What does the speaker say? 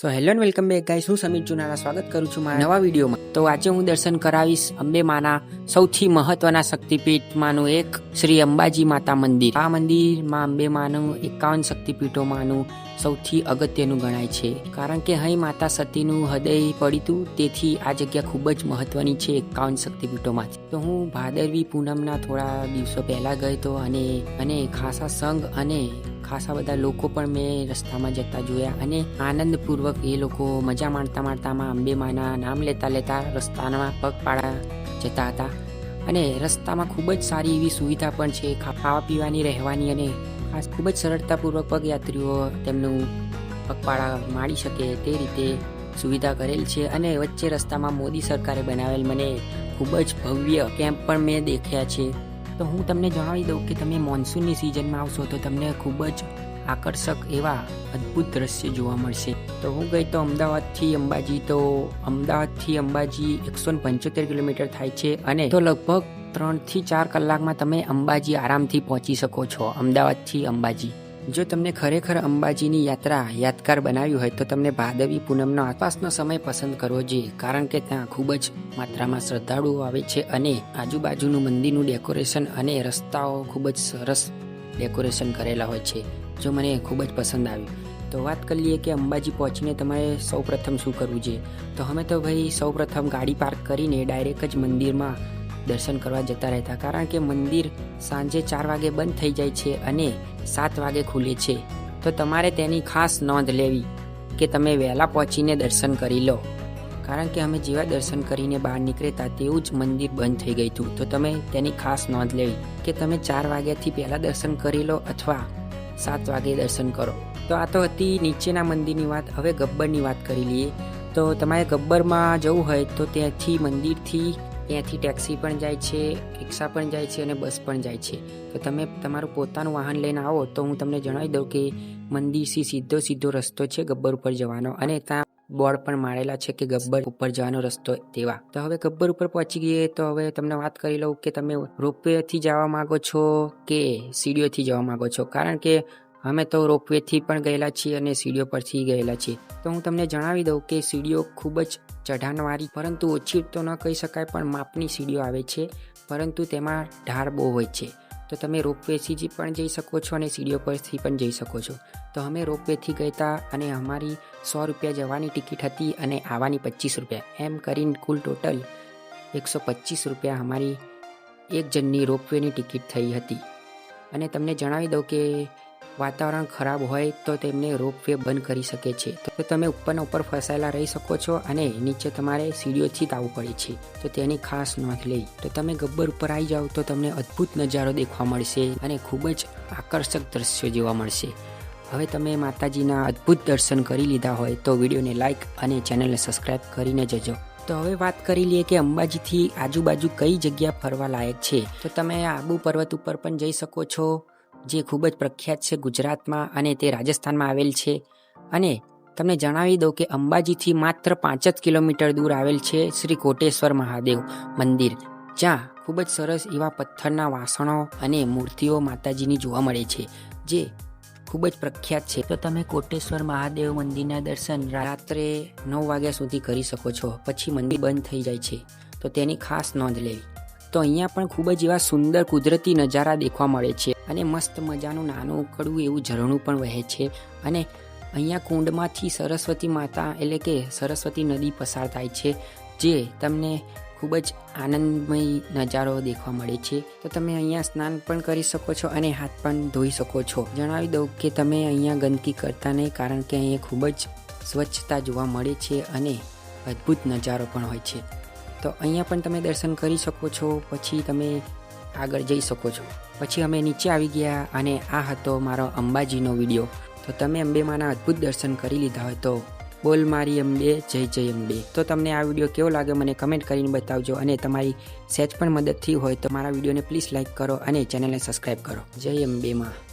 So hello and welcome back guys હું સમીર ચુનારા સ્વાગત કરું છું મારા નવા વિડીયોમાં. તો આજે હું દર્શન કરાવીશ અંબે માના સૌથી મહત્વના શક્તિપીઠમાંનું એક શ્રી અંબાજી માતા મંદિર. આ મંદિરમાં અંબે માનું એકાવન શક્તિપીઠોમાંનું સૌથી અગત્યનું ગણાય છે. કારણ કે અહીં માતા સતીનું હૃદય પડ્યું તેથી આ જગ્યા ખૂબ જ મહત્વની છે એકાવન શક્તિપીઠોમાંથી. તો હું ભાદરવી પૂનમના થોડા દિવસો પહેલા ગયો હતો અને અને ખાસા સંઘ અને ખાસા બધા લોકો પણ મેં રસ્તામાં જતા જોયા અને આનંદપૂર્વક એ લોકો મજા માણતા માણતામાં અંબે માના નામ લેતા લેતા રસ્તાના પગપાળા જતા હતા. અને રસ્તામાં ખૂબ જ સારી એવી સુવિધા પણ છે ખાવા પીવાની, રહેવાની અને ખાસ ખૂબ જ સરળતાપૂર્વક પગયાત્રીઓ તેમનું પગપાળા માણી શકે તે રીતે સુવિધા કરેલ છે અને વચ્ચે રસ્તામાં મોદી સરકારે બનાવેલ મને ખૂબ જ ભવ્ય કેમ્પ પણ મેં દેખ્યા છે. તો હું તમને જણાવી દઉં કે તમે મોન્સૂનની સિઝનમાં આવશો તો તમને ખૂબ જ આકર્ષક એવા અદ્ભુત દ્રશ્ય જોવા મળશે. તો હું ગઈ તો અમદાવાદથી અંબાજી, તો અમદાવાદથી અંબાજી એકસો પંચોતેર કિલોમીટર થાય છે અને તો લગભગ ત્રણથી ચાર કલાકમાં તમે અંબાજી આરામથી પહોંચી શકો છો અમદાવાદથી અંબાજી. જો તમને ખરેખર અંબાજીની યાત્રા યાદગાર બનાવી હોય તો તમને ભાદવી પૂનમનો આસપાસનો સમય પસંદ કરવો જોઈએ, કારણ કે ત્યાં ખૂબ જ માત્રામાં શ્રદ્ધાળુઓ આવે છે અને આજુબાજુનું મંદિરનું ડેકોરેશન અને રસ્તાઓ ખૂબ જ સરસ ડેકોરેશન કરેલા હોય છે, જો મને ખૂબ જ પસંદ આવ્યું. તો વાત કરી લઈએ કે અંબાજી પહોંચીને તમારે સૌ પ્રથમ શું કરવું જોઈએ? તો અમે તો ભાઈ સૌ પ્રથમ ગાડી પાર્ક કરીને ડાયરેક્ટ જ મંદિરમાં દર્શન કરવા જતા રહેતા. કારણ કે મંદિર સાંજે ચાર વાગે બંધ થઈ જાય છે અને સાત વાગે ખુલે છે. તો તમારે તેની ખાસ નોંધ લેવી કે તમે વહેલા પહોંચીને દર્શન કરી લો. કારણ કે અમે જેવા દર્શન કરીને બહાર નીકળતા તેવું જ મંદિર બંધ થઈ ગયું હતું. તો તમે તેની ખાસ નોંધ લેવી કે તમે ચાર વાગ્યાથી પહેલાં દર્શન કરી લો અથવા સાત વાગે દર્શન કરો. તો આ તો હતી નીચેના મંદિરની વાત. હવે ગબ્બરની વાત કરી લઈએ. તો તમારે ગબ્બરમાં જવું હોય તો ત્યાંથી મંદિરથી ત્યાંથી ટેક્સી પણ જાય છે, રિક્ષા પણ જાય છે અને બસ પણ જાય છે. તો તમે તમારું પોતાનું વાહન લઈને આવો તો હું તમને જણાવી દઉં કે મંદિરથી સીધો સીધો રસ્તો છે ગબ્બર ઉપર જવાનો અને ત્યાં બોર્ડ પણ મારેલા છે કે ગબ્બર ઉપર જવાનો રસ્તો તેવા. તો હવે ગબ્બર ઉપર પહોંચી ગઈએ તો હવે તમને વાત કરી લઉં કે તમે રોપવેથી જવા માગો છો કે સીડીઓથી જવા માગો છો? કારણ કે અમે તો રોપવેથી પણ ગયેલા છીએ અને સીડીઓ પરથી ગયેલા છીએ. તો હું તમને જણાવી દઉં કે સીડીઓ ખૂબ જ ચઢાણવાળી, પરંતુ ઓછી તો ન કહી શકાય, પણ માપની સીડીઓ આવે છે, પરંતુ તેમાં ઢાળ બહુ હોય છે. તો તમે રોપવેથી પણ જઈ શકો છો અને સીડીઓ પરથી પણ જઈ શકો છો. તો અમે રોપવેથી ગયતા અને અમારી સો રૂપિયા જવાની ટિકિટ હતી અને આવવાની પચીસ રૂપિયા. એમ કરીને કુલ ટોટલ એકસો પચીસ રૂપિયા અમારી એક જણની રોપવેની ટિકિટ થઈ હતી. અને તમને જણાવી દઉં કે વાતાવરણ ખરાબ હોય તો તેમને રોપવે બંધ કરી શકે છે. તો તમે ઉપરના ઉપર ફસાયેલા રહી શકો છો અને નીચે તમારે સીડીઓથી જ આવવું પડે છે. તો તેની ખાસ નોંધ લઈ. તો તમે ગબ્બર ઉપર આવી જાઓ તો તમને અદ્ભુત નજારો દેખવા મળશે અને ખૂબ જ આકર્ષક દ્રશ્યો જોવા મળશે. હવે તમે માતાજીના અદ્ભુત દર્શન કરી લીધા હોય તો વિડીયોને લાઇક અને ચેનલને સબસ્ક્રાઇબ કરીને જજો. તો હવે વાત કરી લઈએ કે અંબાજીથી આજુબાજુ કઈ જગ્યા ફરવા લાયક છે. તો તમે આબુ પર્વત ઉપર પણ જઈ શકો છો. જે ખૂબ જ પ્રખ્યાત છે ગુજરાતમાં અને તે રાજસ્થાનમાં આવેલ છે. અને તમને જણાવી દઉં કે અંબાજીથી માત્ર પાંચ જ કિલોમીટર દૂર આવેલ છે શ્રી કોટેશ્વર મહાદેવ મંદિર, જ્યાં ખૂબ જ સરસ એવા પથ્થરના વાસણો અને મૂર્તિઓ માતાજીની જોવા મળે છે, જે ખૂબ જ પ્રખ્યાત છે. તો તમે કોટેશ્વર મહાદેવ મંદિરના દર્શન રાત્રે નવ વાગ્યા સુધી કરી શકો છો, પછી મંદિર બંધ થઈ જાય છે. તો તેની ખાસ નોંધ લેવી. તો અહીંયા પણ ખૂબ જ એવા સુંદર કુદરતી નજારા દેખવા મળે છે. અને મસ્ત મજાનું નાનું ઉકળવું એવું ઝરણું પણ વહે છે. અને અહીંયા કુંડમાંથી સરસ્વતી માતા એટલે કે સરસ્વતી નદી પસાર થાય છે, જે તમને ખૂબ જ આનંદમય નજારો દેખવા મળે છે. તો તમે અહીંયા સ્નાન પણ કરી શકો છો અને હાથ પણ ધોઈ શકો છો. જણાવી દઉં કે તમે અહીંયા ગંદકી કરતા નહીં, કારણ કે અહીંયા ખૂબ જ સ્વચ્છતા જોવા મળે છે અને અદ્ભુત નજારો પણ હોય છે. તો અહીંયા પણ તમે દર્શન કરી શકો છો. પછી તમે આગળ જઈ શકો છો. પછી અમે નીચે આવી ગયા અને આ હતો મારો અંબાજીનો વીડિયો. તો તમે અંબેમાના અદ્ભુત દર્શન કરી લીધા હોય તો બોલ મારી અંબે, જય જય અંબે. તો તમને આ વીડિયો કેવો લાગે મને કમેન્ટ કરીને બતાવજો અને તમારી સહેજ પણ મદદ થઈ હોય તો મારા વિડીયોને પ્લીઝ લાઇક કરો અને ચેનલને સબસ્ક્રાઈબ કરો. જય અંબેમાં.